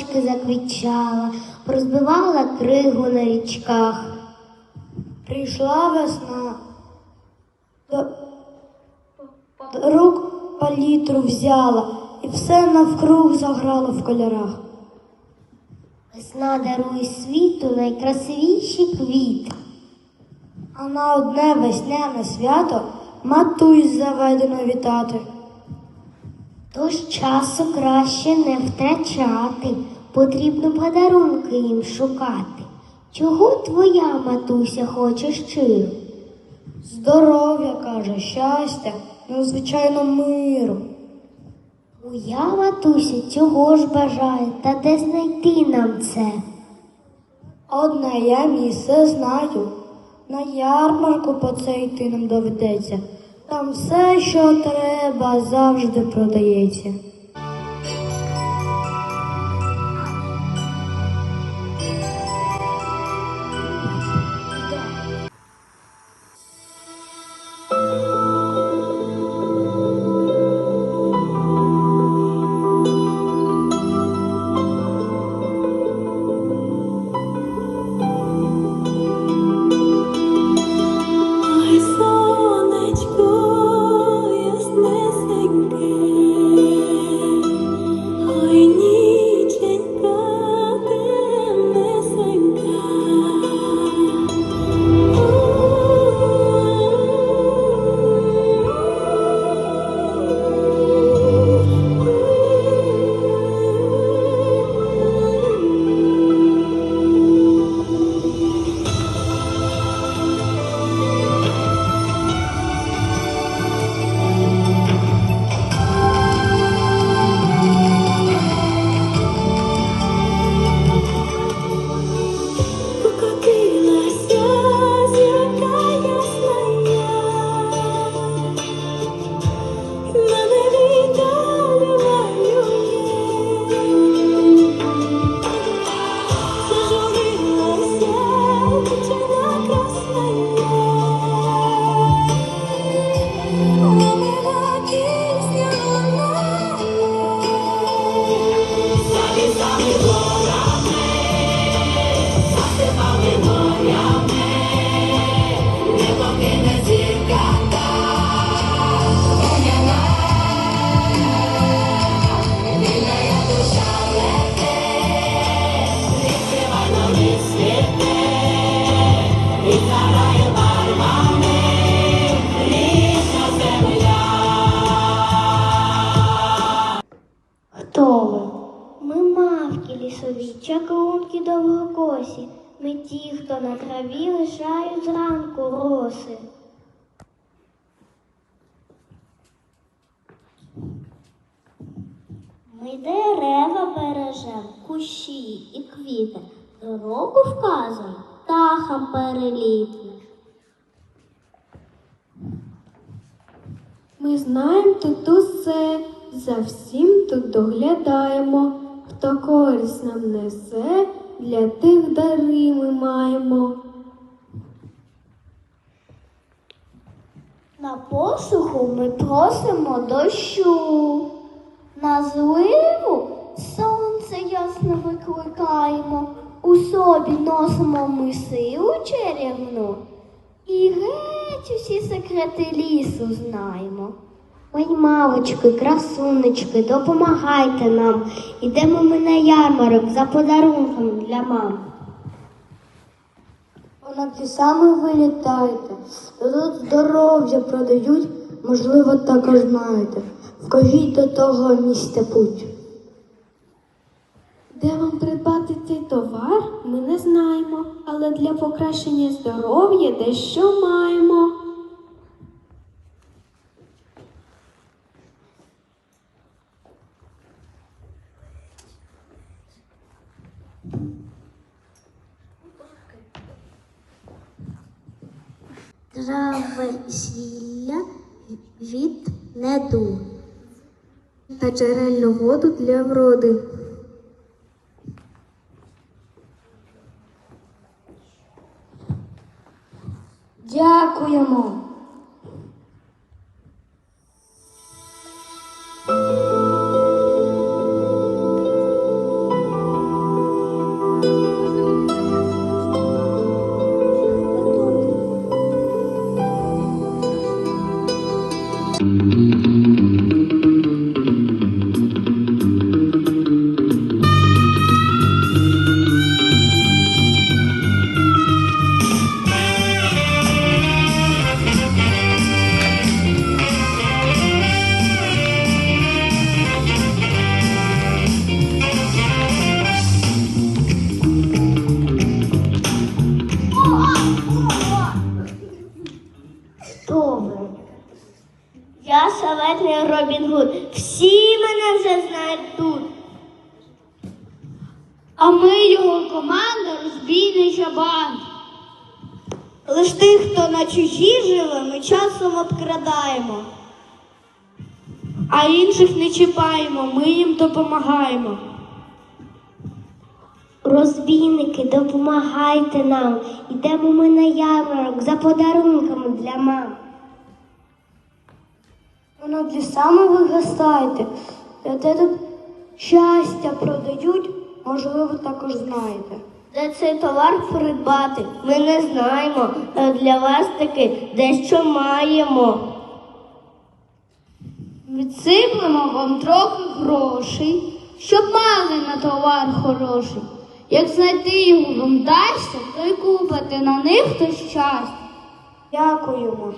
садочки заквітчала, розбивала кригу на річках. Прийшла весна. До рук палітру взяла і все навкруг заграло в кольорах. Весна дарує світу найкрасивіші квіти. А на одне весняне свято матусь заведено вітати. Тож часу краще не втрачати, потрібно подарунки їм шукати. Чого твоя матуся хоче щиро? Здоров'я, каже, щастя, ну, звичайно, миру. Моя матуся цього ж бажає, та де знайти нам це? Одне я місце знаю. На ярмарку по це йти нам доведеться. Там все, що треба, завжди продається. Хто довгокосі. Ми ті, хто на траві лишають зранку роси. Ми дерева бережем, кущі і квіти, дорогу вказуємо птахам перелітним. Ми знаємо тут усе, за всім тут доглядаємо. Хто користь нам несе, для тих дари ми маємо. На посуху ми просимо дощу, на зливу сонце ясно викликаємо, у собі носимо ми силу чарівну і геть усі секрети лісу знаємо. Ой, мавочки, красунечки, допомагайте нам. Ідемо ми на ярмарок за подарунком для мам. Понад лісами вилітайте, тут здоров'я продають, можливо, також знаєте. Вкажіть до того місця путь. Де вам придбати цей товар, ми не знаємо, але для покращення здоров'я дещо маємо. Трави від неду. Та джерельну воду для вроди. Дякуємо. Чабан. Лиш тих, хто на чужі живе, ми часом обкрадаємо. А інших не чіпаємо, ми їм допомагаємо. Розбійники, допомагайте нам. Йдемо ми на ярмарок за подарунками для мам. Воно для саме вигасайте. Де тут щастя продають, можливо, також знаєте. Де цей товар придбати? Ми не знаємо. А для вас таки дещо маємо. Відсиплемо вам трохи грошей, щоб мали на товар хороший. Як знайти його вам дасться, то й купите на них то щастя. Дякуємо.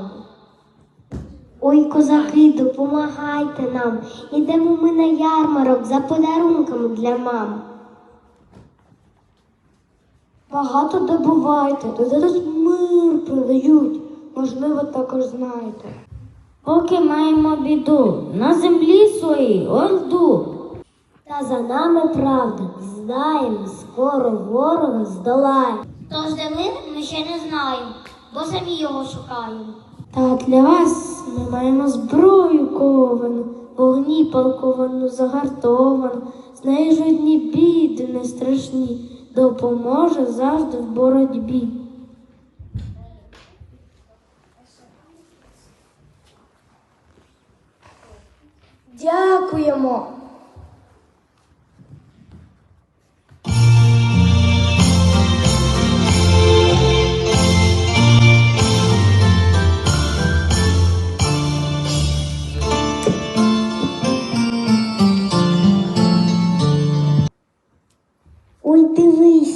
Державу. Ой, козаки, допомагайте нам. Ідемо ми на ярмарок за подарунками для мам. Багато добувайте, то тут мир продають, можливо, також знаєте. Поки маємо біду, на землі своїй орду. Та за нами правда, знаємо, скоро ворога здолаємо. Тож де ми, ми ще не знаємо, бо самі його шукаємо. Та для вас ми маємо зброю ковану, вогні полковану, загартовану, з нею жодні біди не страшні, допоможе завжди в боротьбі. Дякуємо.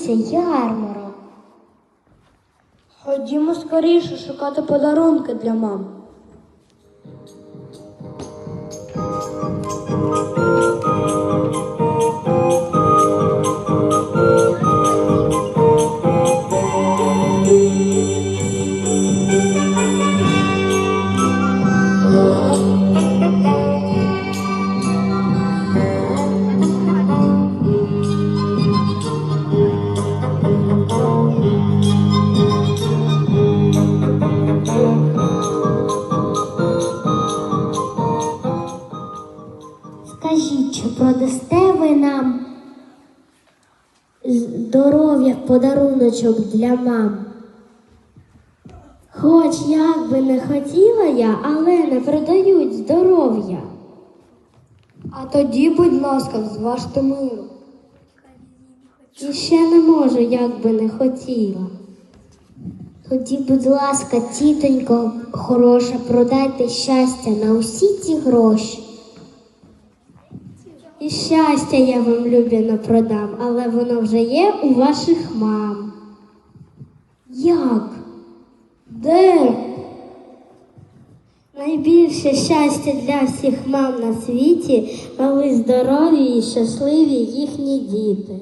Дивися, ярмарок. Ходімо скоріше шукати подарунки для мам. Подаруночок для мам? Хоч як би не хотіла я, але не продають здоров'я. А тоді, будь ласка, зважте миру. І ще не можу, як би не хотіла. Тоді, будь ласка, тітонько хороша, продайте щастя на усі ці гроші. І щастя я вам любі продам, але воно вже є у ваших мам. Як? Де? Найбільше щастя для всіх мам на світі, коли здорові і щасливі їхні діти.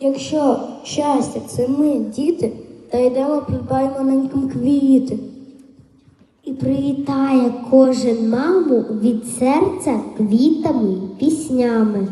Якщо щастя це ми, діти, то йдемо придбаємо маленьким квіти. І привітає кожен маму від серця квітами піснями.